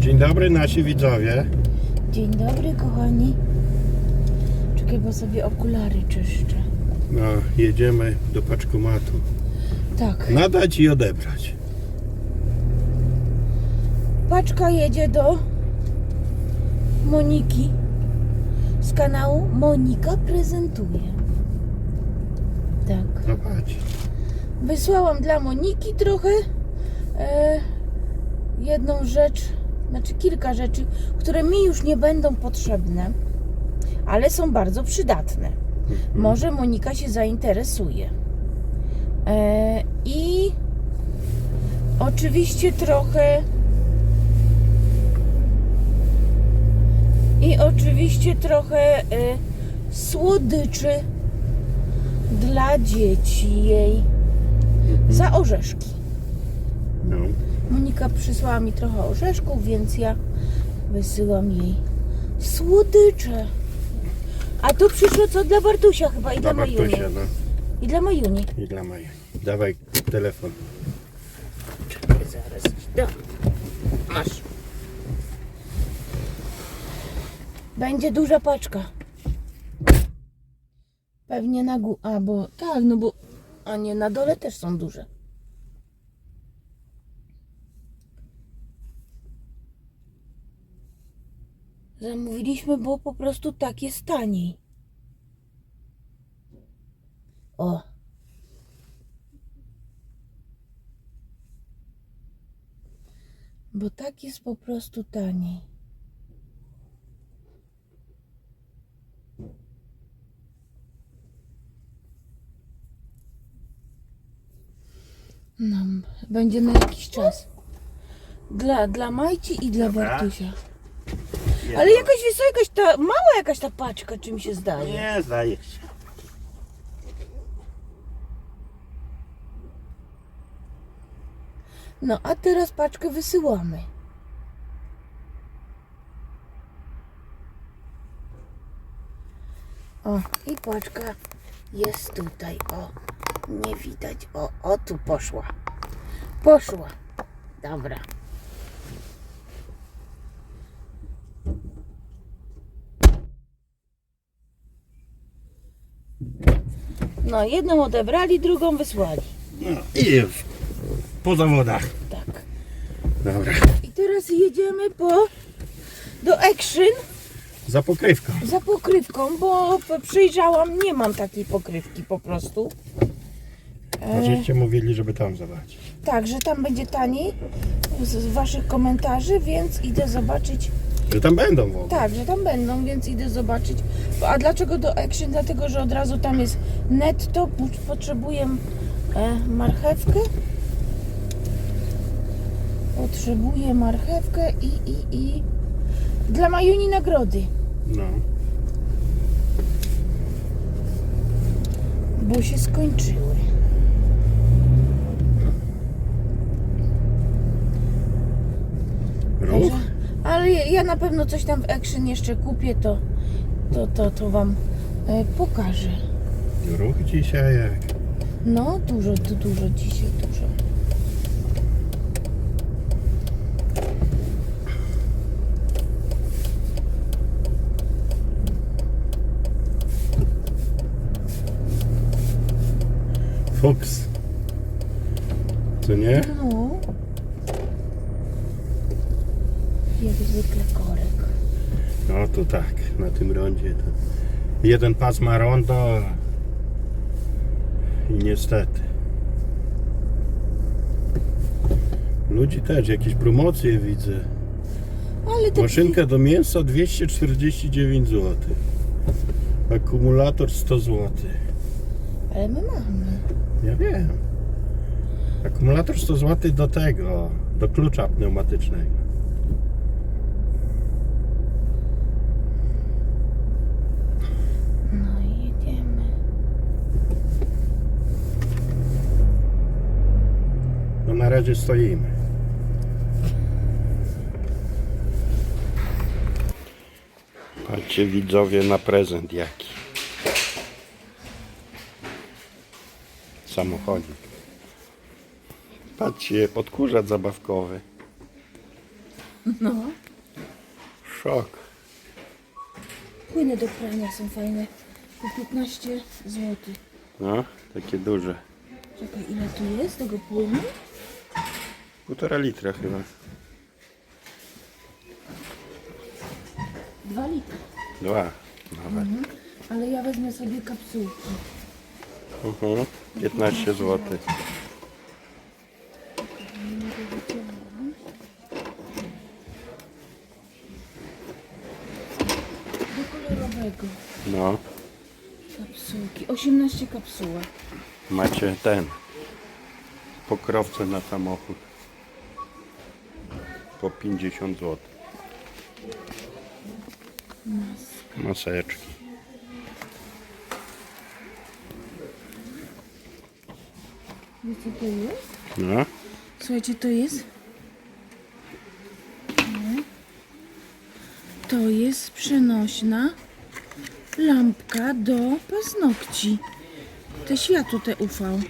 Dzień dobry nasi widzowie. Dzień dobry, kochani. Czekaj, bo sobie okulary czyszczę. No, jedziemy do paczkomatu. Tak. Nadać i odebrać. Paczka jedzie do Moniki z kanału Monika prezentuje. Tak. Zobacz. Wysłałam dla Moniki trochę e, jedną rzecz, znaczy kilka rzeczy, które mi już nie będą potrzebne, ale są bardzo przydatne. Może Monika się zainteresuje. E, I oczywiście trochę. I oczywiście trochę e, słodyczy dla dzieci jej za orzeszki. No. Monika przysłała mi trochę orzeszków, więc ja wysyłam jej słodycze. A tu przyszło co dla Bartusia chyba i dla, Dla Majuni. No. I dla Majuni. I dla Maja. Dawaj telefon. Zaraz. Do. Masz. Będzie duża paczka. Pewnie na górze. A, bo tak, no bo. A nie, na dole też są duże. Zamówiliśmy, bo po prostu tak jest taniej. O. Bo tak jest po prostu taniej. No, będzie na jakiś czas. Dla, dla Majci i dla Dobra. Bartusia. Ale jakaś wiesz co, jakaś ta, mała jakaś ta paczka, czy mi się zdaje. Nie, zdaje się. No, a teraz paczkę wysyłamy. O, i paczka jest tutaj. O, nie widać. O, o, tu poszła. Poszła. Dobra. No, jedną odebrali, drugą wysłali. No i już. Po zawodach. Tak. Dobra. I teraz jedziemy po do Action Za pokrywką. za pokrywką, bo przyjrzałam, nie mam takiej pokrywki po prostu. E, Żeście mówili, żeby tam zobaczyć. tak, że tam będzie taniej z, z waszych komentarzy, więc idę zobaczyć. Że tam będą w ogóle. Tak, że tam będą, więc idę zobaczyć. A dlaczego do Action? Dlatego, że od razu tam jest netto, potrzebuję e, marchewkę. Potrzebuję marchewkę i, i, i dla Majuni nagrody. No. bo się skończyły. Ruch. Ale ja na pewno coś tam w Action jeszcze kupię, to, to, to, to Wam e, pokażę. Ruch dzisiaj jak. No, dużo, du- dużo dzisiaj, dużo. Fuks. Co nie? No. Jak zwykle korek. No to tak, na tym rondzie to jeden pas ma rondo i niestety. Ludzi też, jakieś promocje widzę. Ale to Maszynka do mięsa 249 zł. Akumulator 100 zł. Ale my mamy. Ja wiem. Akumulator 100 zł do tego, do klucza pneumatycznego. Razie stoimy. Patrzcie widzowie na prezent jaki. Samochodzik. Patrzcie, podkurzacz zabawkowy. No. Szok. Płyny do prania są fajne. Po 15 zł. No, takie duże. Czekaj, ile tu jest tego płynu? Półtora litra chyba. 2 litry. Dwa. Nawet. Mhm. Ale ja wezmę sobie kapsułki. Mhm. 15 zł. Do kolorowego. No, Kapsułki. 18 kapsułek. macie ten. Pokrowce na samochód. Po 50 zł. Maseczki. Wiecie co to jest? No, Słuchajcie, to jest. To jest przenośna lampka do paznokci. Te światło te UV.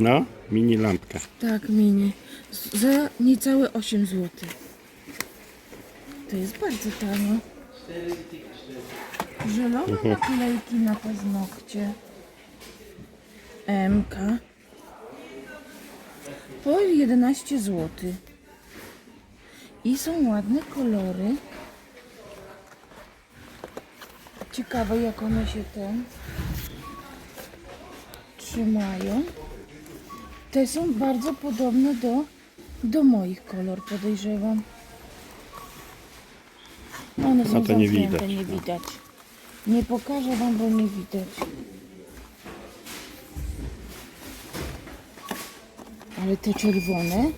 No, mini lampka. Tak, mini. Z- Za niecałe 8 zł. To jest bardzo tanio. Żelowe naklejki na paznokcie. MK. Po 11 zł. I są ładne kolory. Ciekawe jak one się ten trzymają. Te są bardzo podobne do, do moich kolor, podejrzewam. One są No to nie zamknięte, widać, nie no. widać. Nie pokażę wam, bo nie widać. Ale te czerwone.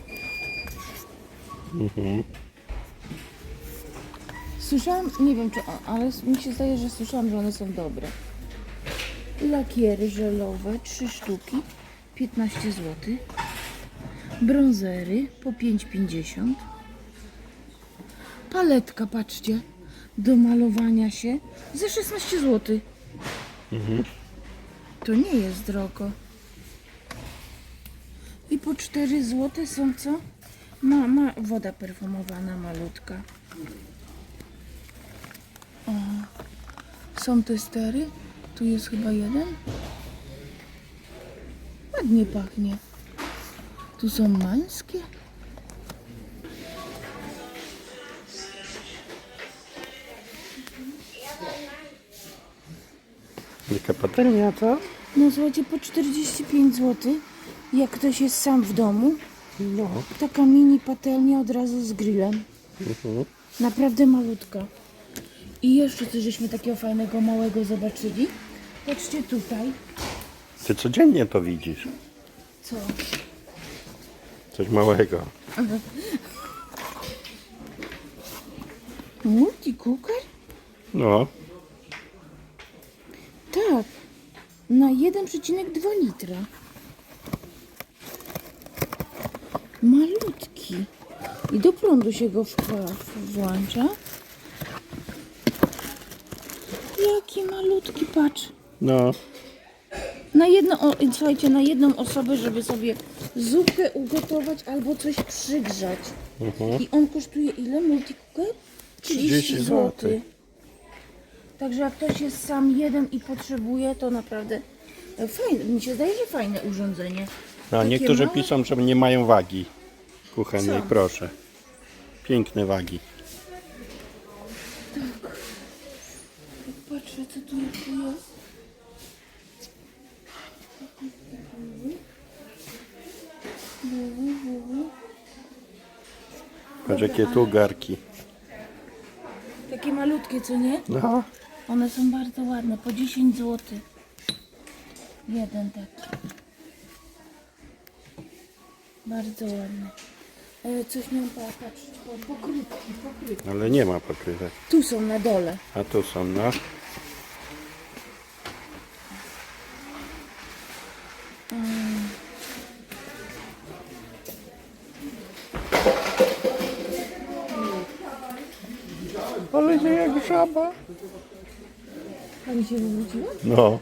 Mhm. Słyszałam, nie wiem czy, ale mi się zdaje, że słyszałam, że one są dobre. Lakiery żelowe, 3 sztuki, 15 zł. Brązery po 5,50. Paletka, patrzcie, do malowania się za 16 zł. To nie jest drogo. I po 4 zł są co? Ma, ma woda perfumowana malutka. O, są testery. Tu jest chyba jeden. Ładnie pachnie. Tu są mańskie. Jaka patelnia to? No słuchajcie, po 45 zł. Jak ktoś jest sam w domu, No. taka mini patelnia od razu z grillem. Mhm. Naprawdę malutka. I jeszcze coś żeśmy takiego fajnego, małego zobaczyli. Patrzcie tutaj. Ty codziennie to widzisz. Co? Coś małego. Multicooker? No, Tak. Na 1,2 litra. Malutki. I do prądu się go włącza. Jaki malutki, patrz. no. Na jedną, o, słuchajcie, na jedną osobę, żeby sobie zupkę ugotować albo coś przygrzać. I on kosztuje ile, multicooker? 30 zł. Także jak ktoś jest sam jeden i potrzebuje, to naprawdę e, fajne, mi się zdaje, że fajne urządzenie. A Takie niektórzy małe. piszą, że nie mają wagi kuchennej. Co? Proszę. Piękne wagi. Tak. Jak patrzę, co tu jeszcze jest. Patrz jakie tu garki. Takie malutkie, co nie? No. One są bardzo ładne, po 10 zł. Jeden taki. Bardzo ładny. E, coś miałam patrzeć, po, pokrywki, pokrywki. Ale nie ma pokrywek. Tu są na dole. A tu są, no. Pani się wywróciła? No.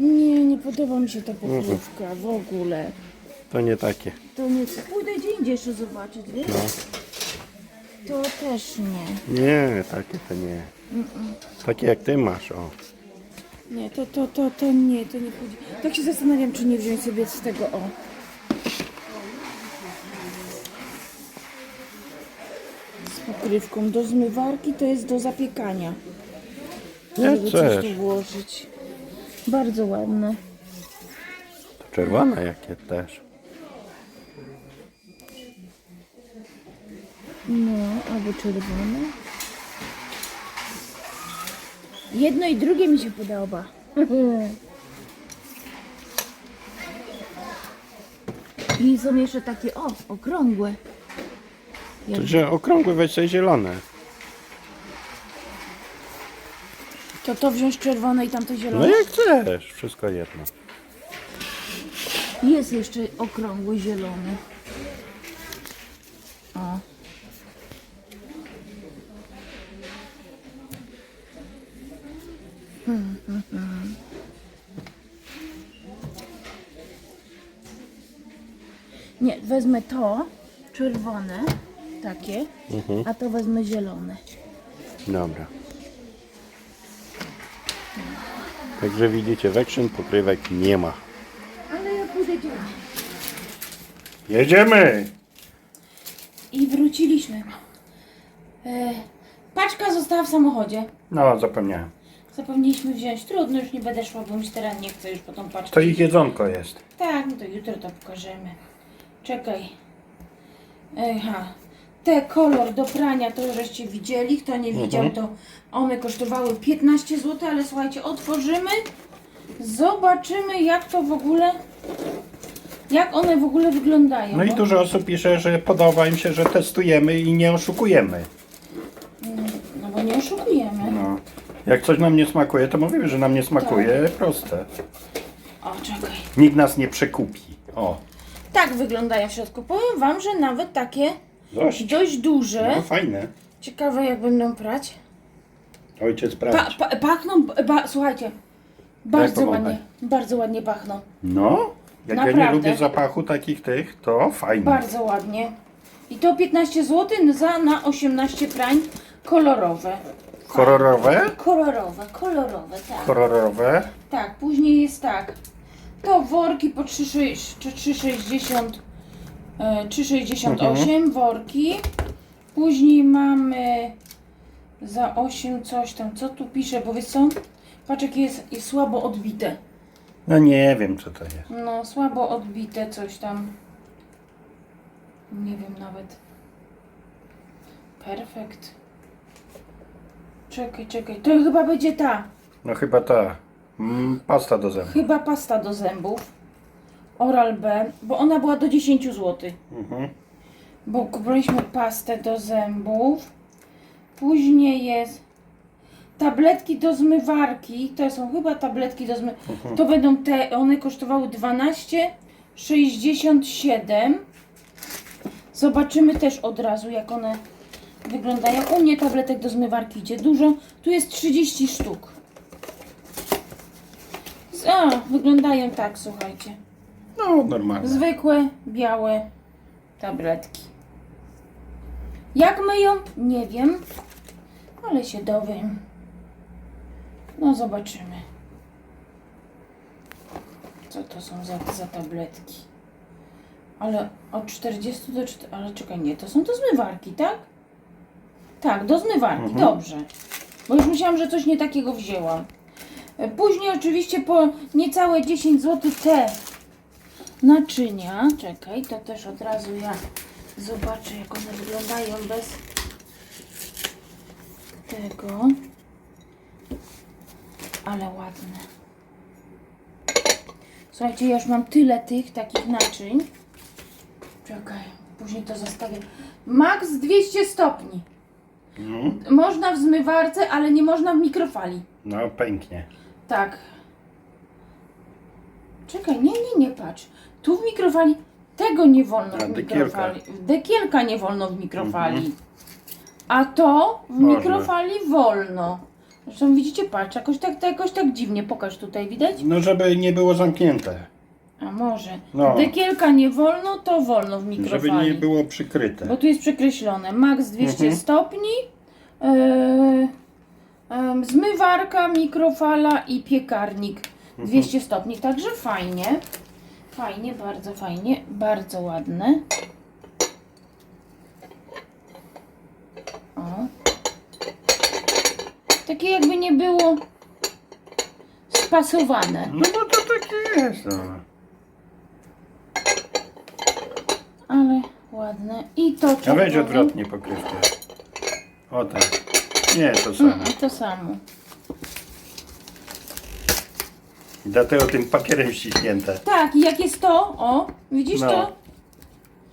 Nie, nie podoba mi się ta pokrówka w ogóle. To nie takie. To nie Pójdę gdzie indziej jeszcze zobaczyć, wiesz? No. To też nie. Nie, takie to nie. Takie jak ty masz, o. Nie, to, to, to, to nie, to nie pójdzie. Tak się zastanawiam, czy nie wziąć sobie z tego, o. Do zmywarki, to jest do zapiekania. Ja Żeby coś tu włożyć. Bardzo ładne. To czerwone jakie też. No, albo czerwone. Jedno i drugie mi się podoba. I są jeszcze takie, o, okrągłe. To że okrągłe weź zielone. To to wziąć czerwone i tamto No zielone? jak chcesz, wszystko jedno. Jest jeszcze okrągły zielony. O. Hmm, hmm, hmm. Nie, wezmę to czerwone, takie, a to wezmę zielone. Dobra. Także widzicie, w Action pokrywek nie ma. Ale ja pójdę. Jedziemy! I wróciliśmy. E, paczka została w samochodzie. No, zapomniałem. Zapomnieliśmy wziąć. Trudno, już nie będę szła, bo mi się teraz nie chcę już po tą paczkę. To ich jedzonko jest. Tak, no to jutro to pokażemy. Czekaj. Aha. Te kolor do prania to żeście widzieli. Kto nie widział, to one kosztowały 15 zł, ale słuchajcie, otworzymy. Zobaczymy jak to w ogóle. Jak one w ogóle wyglądają. No i bo- dużo osób pisze, że podoba im się, że testujemy i nie oszukujemy. No bo nie oszukujemy. No. Jak coś nam nie smakuje, to mówimy, że nam nie smakuje. Proste. O, czekaj. Nikt nas nie przekupi. O, Tak wyglądają w środku. Powiem wam, że nawet takie dość. dość duże. No fajne. Ciekawe jak będą prać. Ojciec Pa, sprawdź. pa, pachną, ba, słuchajcie, bardzo ładnie, bardzo ładnie pachną. No, jak ja nie Naprawdę. lubię zapachu takich tych, to fajnie. Bardzo ładnie. I to 15 zł za na 18 prań kolorowe. Kolorowe? Kolorowe, kolorowe, tak. Kolorowe. Tak, później jest tak. To worki po 3,6 czy 3,60 e, 3,68 worki. Później mamy za 8 coś tam. Co tu pisze? Bo wiesz co? Jakie jest, jest słabo odbite. No nie wiem co to jest. No, słabo odbite coś tam. Nie wiem nawet. Perfekt. Czekaj, czekaj. To chyba będzie ta. No chyba ta. Mm, pasta do zębów. Chyba pasta do zębów. Oral B, bo ona była do 10 zł. Mhm. Bo kupiliśmy pastę do zębów. Później jest tabletki do zmywarki. To są chyba tabletki do zmywarki. To będą te, one kosztowały 12,67. Zobaczymy też od razu, jak one wyglądają. U mnie tabletek do zmywarki idzie dużo. Tu jest 30 sztuk. A, wyglądają tak, słuchajcie. No normalne. Zwykłe, białe tabletki. Jak myją? Nie wiem, ale się dowiem. No zobaczymy. Co to są za, za tabletki? Ale od 40 do 4... Ale czekaj, nie, to są do zmywarki, tak? Tak, do zmywarki, dobrze. Bo już myślałam, że coś nie takiego wzięłam. E, Później oczywiście po niecałe 10 zł te naczynia. Czekaj, to też od razu ja zobaczę, jak one wyglądają bez tego. Ale ładne. Słuchajcie, ja już mam tyle tych takich naczyń. Czekaj, później to zostawię. Max 200 stopni. No, Można w zmywarce, ale nie można w mikrofali. no pęknie. Tak. Czekaj, nie, nie, nie patrz. Tu w mikrofali tego nie wolno A, w dekielka. mikrofali. Dekielka nie wolno w mikrofali. A to w Można. mikrofali wolno. Zresztą widzicie, patrz, jakoś tak, jakoś tak dziwnie, pokaż tutaj, widać? No żeby nie było zamknięte. A może. No. Dekielka nie wolno, to wolno w Żeby mikrofali. nie było przykryte. Bo tu jest przekreślone. Max 200 Mhm. stopni, em, zmywarka, mikrofala i piekarnik 200 stopni. Także fajnie. Fajnie, bardzo fajnie, bardzo ładne. O. Takie jakby nie było spasowane. No bo to takie jest. No. Ale ładne. I to A weź czerwone. odwrotnie pokrywkę. O tak. Nie, to samo. Mm, to samo. Dlatego tym papierem ściśnięte. Tak, i jak jest to, o, widzisz No. to?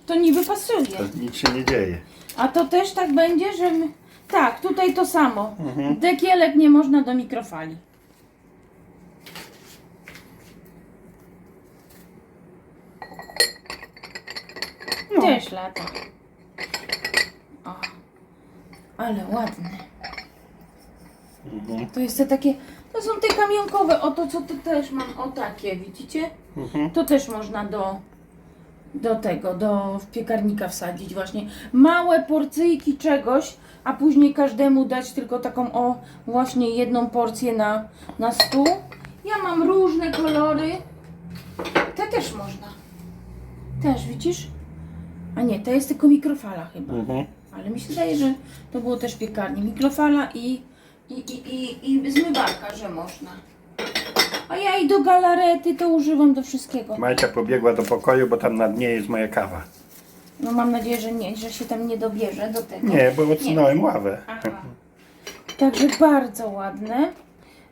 To niby pasuje. To nic się nie dzieje. A to też tak będzie, że. My... Tak, tutaj to samo. Mhm. Dekielek nie można do mikrofali. No. Też lata. O, ale ładne. Mhm. To jest te takie. To są te kamionkowe. O to co tu też mam. O takie, widzicie? Mhm. To też można do, do tego, do piekarnika wsadzić właśnie. Małe porcyjki czegoś, a później każdemu dać tylko taką o właśnie jedną porcję na, na stół. Ja mam różne kolory. Te też można. Też, widzisz? A nie, to jest tylko mikrofala chyba. Mhm. Ale mi się wydaje, że to było też piekarnie. Mikrofala i, i, i, i, i zmywarka, że można. A ja i do galarety to używam do wszystkiego. Majcia pobiegła do pokoju, bo tam na dnie jest moja kawa. No mam nadzieję, że nie, że się tam nie dobierze do tego. Nie, bo odsunąłem ławę. Aha. Także bardzo ładne.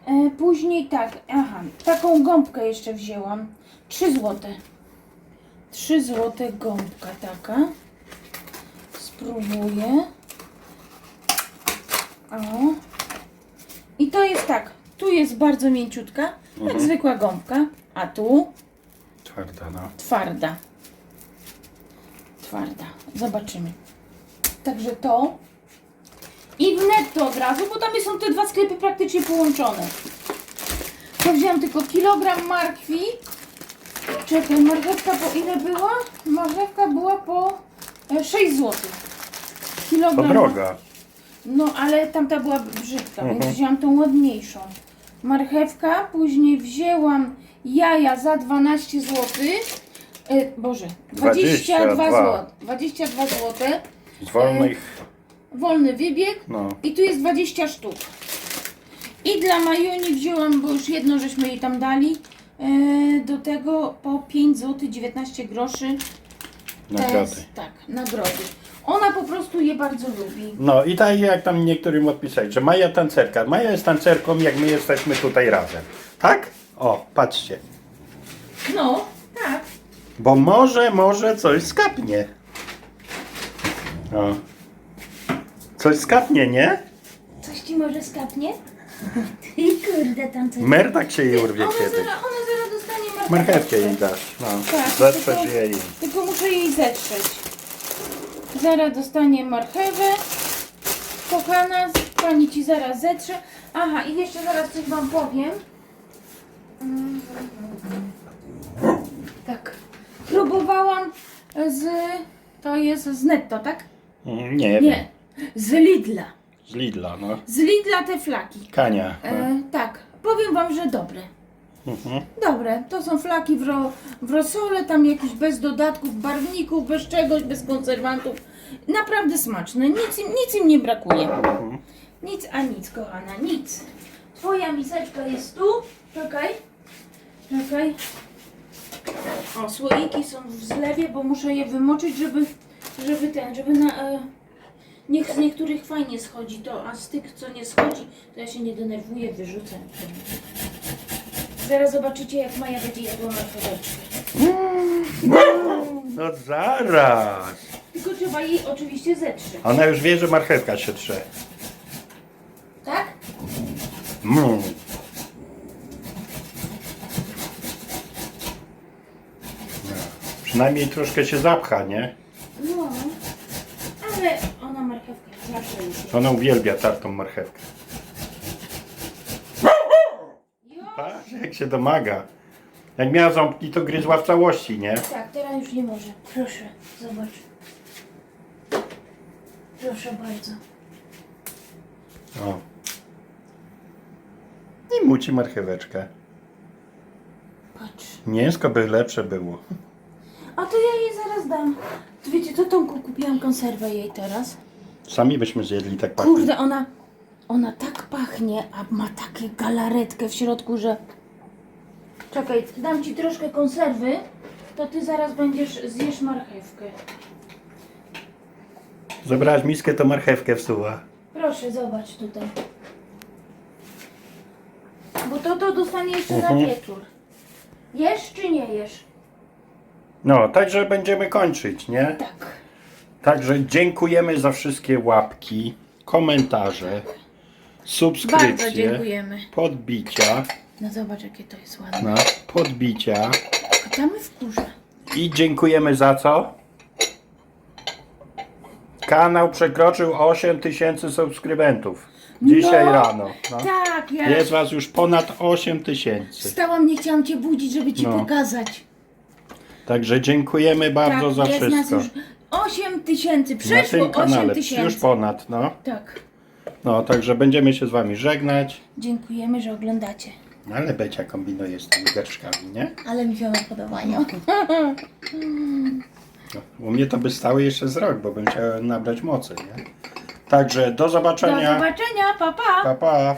E, później tak, aha, taką gąbkę jeszcze wzięłam. 3 złote. 3 złote gąbka taka. Spróbuję. O. I to jest tak, tu jest bardzo mięciutka, jak Mhm. zwykła gąbka, a tu Twarda, no. twarda. Twarda. Zobaczymy. Także to. I w netto od razu, bo tam są te dwa sklepy praktycznie połączone. To wziąłem tylko kilogram markwi. Czekaj, marchewka po ile była? Marchewka była po e, 6 zł. To Kilogram. droga. No, ale tamta była brzydka, Mhm. więc wzięłam tą ładniejszą. Marchewka, później wzięłam jaja za 12 zł. E, Boże, 22 22. zł. 22 zł. Z wolnych, Wolny wybieg. no. I tu jest 20 sztuk. I dla Majuni wzięłam, bo już jedno żeśmy jej tam dali. E, do tego po 5 zł 19 groszy. Nagrody. Tak, nagrody. Ona po prostu je bardzo lubi. No i tak jak tam niektórym odpisać, że Maja tancerka. Maja jest tancerką, jak my jesteśmy tutaj razem. Tak? O, patrzcie. No, tak. Bo może, może coś skapnie. O. Coś skapnie, nie? Coś ci może skapnie? I kurde, tam coś. Merdak się jej urwie Ona kiedyś. zaraz, ona zaraz dostanie marchewkę. Marchewkę jej dasz. No. Tak, Zatrzesz tylko- jej. Tylko muszę jej zetrzeć. Zaraz dostanie marchewę. Kochana, pani ci zaraz zetrze. Aha, i jeszcze zaraz coś wam powiem. Tak. Próbowałam z... To jest z netto, tak? Mm, Nie, wiem. Nie. Z Lidla. Z Lidla, no. Z Lidla te flaki. Kania. No. E, tak, powiem wam, że dobre. Mhm. Dobre, to są flaki w, ro, w rosole, tam jakieś bez dodatków, barwników, bez czegoś, bez konserwantów. Naprawdę smaczne, nic, im- nic im nie brakuje. Nic a nic, kochana, nic. Twoja miseczka jest tu. Czekaj, czekaj. O, słoiki są w zlewie, bo muszę je wymoczyć, żeby, żeby ten, żeby na... E, niech z niektórych fajnie schodzi to, a z tych, co nie schodzi, to ja się nie denerwuję, wyrzucę. Zaraz zobaczycie, jak Maja będzie jadła marcheweczkę. No zaraz. Tylko trzeba jej oczywiście zetrzeć. Ona już wie, że marchewka się trze. Tak? Mm. No. Przynajmniej troszkę się zapcha, nie? No. Ale ona marchewkę zawsze lubi. Ona uwielbia tartą marchewkę. jak się domaga. Jak miała ząbki, to gryzła w całości, nie? Tak, teraz już nie może. Proszę, zobacz. Proszę bardzo. O. I muci marcheweczkę. Patrz. Mięsko by lepsze było. A to ja jej zaraz dam. To Wiecie, to Tomku kupiłam konserwę jej teraz. Sami byśmy zjedli tak pachnie. Kurde, ona, ona tak pachnie, a ma takie galaretkę w środku, że... Czekaj, dam ci troszkę konserwy, to ty zaraz będziesz, zjesz marchewkę. Zebrałaś miskę, to marchewkę wsuwa. Proszę, zobacz tutaj. Bo to to dostanie jeszcze Mhm. na wieczór. Jesz czy nie jesz? No, także będziemy kończyć, nie? Tak. Także dziękujemy za wszystkie łapki, komentarze, Bardzo subskrypcje, dziękujemy. podbicia, No zobacz, jakie to jest ładne. no, podbicia Damy w kurze. i dziękujemy za co? Kanał przekroczył 8 tysięcy subskrybentów. Dzisiaj No, rano. No. Tak, ja Jest was już ponad 8 tysięcy. wstałam, nie chciałam cię budzić, żeby ci No. pokazać. Także dziękujemy bardzo tak, za jest wszystko. nas już 8 tysięcy, Na przeszło tym 8 kanale już tysięcy. ponad, no. Tak. No, także będziemy się z wami żegnać. Dziękujemy, że oglądacie. No, Ale Becia kombinuje z tymi garszkami, nie? Ale mi się one podobają. No, u mnie to by stały jeszcze z rok, bo bym chciał nabrać mocy, nie? Także do Do zobaczenia. zobaczenia, pa pa! Pa, pa.